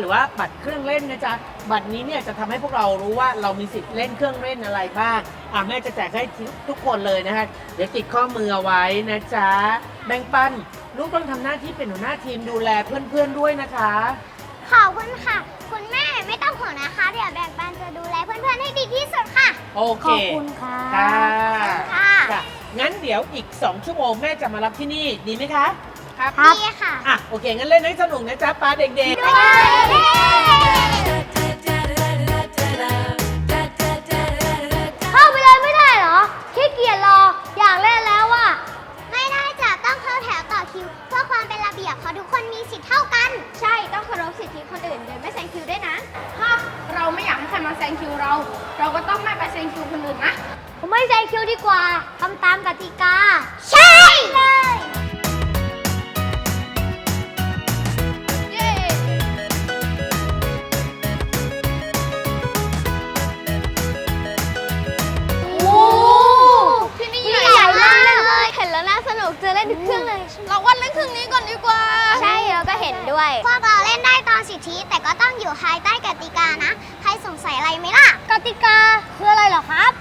หรือว่าบัตรเครื่องเล่นนะจ๊ะบัตรนี้เนี่ยจะทำให้พวกเรารู้ว่าเรามีสิทธิ์เล่นเครื่องเล่นอะไรบ้างอะแม่จะแจกให้ทุกคนเลยนะคะเดี๋ยวติดข้อมือเอาไว้นะจ๊ะแบ่งปันลูกต้องทำหน้าที่เป็นหัวหน้าทีมดูแลเพื่อนๆด้วยนะคะ ขอบคุณค่ะ คุณแม่ไม่ต้องห่วงนะคะ เดี๋ยวแบ่งปันจะดูแลเพื่อนๆให้ดีที่สุดค่ะ โอเคขอบคุณค่ะ ค่ะค่ะค่ะงั้นเดี๋ยวอีก 2 ชั่วโมงแม่จะมารับที่นี่ดีไหมคะ ครับดีค่ะ อะโอเค งั้นเล่นให้สนุกนะจ๊ะป้าเด็กๆเย้เข้าไปเลยไม่ได้เหรอขี้เกียจรอ อยากเล่นแล้วอะไม่ได้จ้ะต้องเข้าแถวต่อคิว เพื่อความเป็นระเบียบเพราะทุกคนมีสิทธิ์เท่ากัน ใช่ต้องเคารพสิทธิคนอื่นโดยไม่แซงคิวด้วยนะ ถ้าเราไม่อยากให้ใครมาแซงคิวเรา เราก็ต้องไม่ไปแซงคิวคนอื่นนะ ผมไม่แซงคิวดีกว่าทำตามกติกา ใช่เลยเย้ นุกจะเล่นทุกเครื่องเลยเราว่าเล่นเครื่องนี้ก่อนดีกว่า ใช่เราก็เห็นด้วย พวกเราเล่นได้ตามสิทธิแต่ก็ต้องอยู่ภายใต้กติกานะ ใครสงสัยอะไรไหมล่ะ กติกาคืออะไรเหรอครับ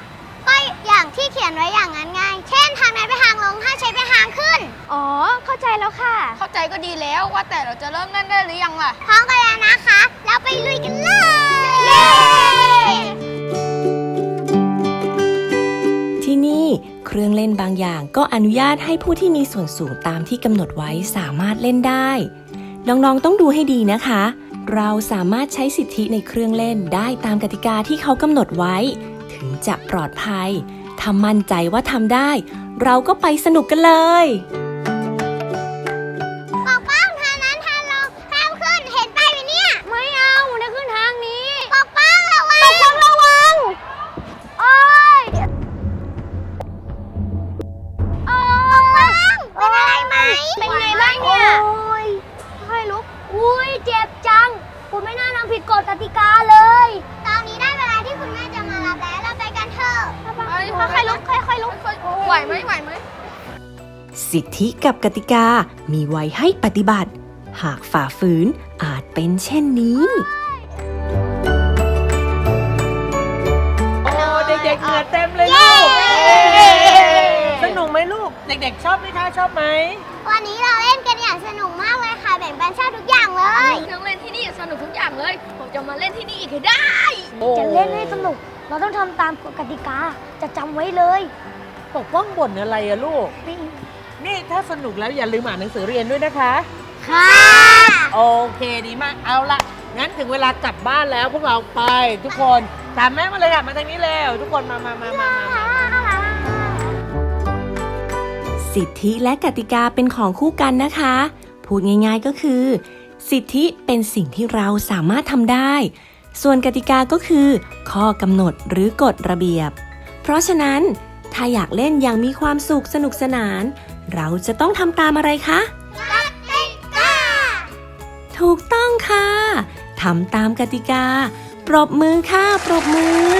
ก็อย่างที่เขียนไว้อย่างนั้นไง เช่นทางไหนไปทางลง ถ้าใช้ไปทางขึ้น อ๋อ เข้าใจแล้วค่ะ เข้าใจก็ดีแล้วว่าแต่เราจะเริ่มเล่นได้หรือยังล่ะ พร้อมกันแล้วนะคะเราไปลุยกันเลย เครื่องเล่นบางอย่าง ก็อนุญาตให้ผู้ที่มีส่วนสูงตามที่กำหนดไว้สามารถเล่นได้ น้องๆต้องดูให้ดีนะคะ เราสามารถใช้สิทธิในเครื่องเล่นได้ตามกติกาที่เขากำหนดไว้ ถึงจะปลอดภัยถ้ามั่นใจว่าทำได้ เราก็ไปสนุกกันเลย อุ้ยเจ็บจัง คุณไม่น่าทำผิดกฎกติกาเลย ตอนนี้ได้เวลาที่คุณแม่จะมารับแล้ว เราไปกันเถอะเอ้ยค่อยๆลุกค่อยๆลุกไหวไหมไหวไหม สิทธิกับกติกามีไว้ให้ปฏิบัติ หากฝ่าฝืนอาจเป็นเช่นนี้ โอ้เด็กๆเหงื่อเต็มเลยลูกเย้ เย้สนุกไหมลูก เด็กๆ ชอบไหมคะ ชอบไหม วันนี้เราเล่นกันอย่างสนุกมากเลยค่ะ แบ่งปันชอบทุกอย่างเลยเครื่องเล่นที่นี่สนุกทุกอย่างเลย ผมจะมาเล่นที่นี่อีกให้ได้ จะเล่นให้สนุก เราต้องทำตามกฎกติกา จะจำไว้เลยปกป้องบ่นอะไรอะลูก นี่ถ้าสนุกแล้วอย่าลืมอ่านหนังสือเรียนด้วยนะคะ ค่ะ โอเคดีมาก เอาละงั้นถึงเวลากลับบ้านแล้วพวกเราไปทุกคน ตามแม่มาเลยค่ะมาทางนี้เร็วทุกคนมามามามามามา สิทธิและกติกาเป็นของคู่กันนะคะ พูดง่ายๆก็คือ สิทธิเป็นสิ่งที่เราสามารถทำได้ ส่วนกติกาก็คือ ข้อกำหนดหรือกฎระเบียบ เพราะฉะนั้น ถ้าอยากเล่นอย่างมีความสุขสนุกสนาน เราจะต้องทำตามอะไรคะถูกต้องค่ะทำตามกติกา ปรบมือค่ะ ปรบมือ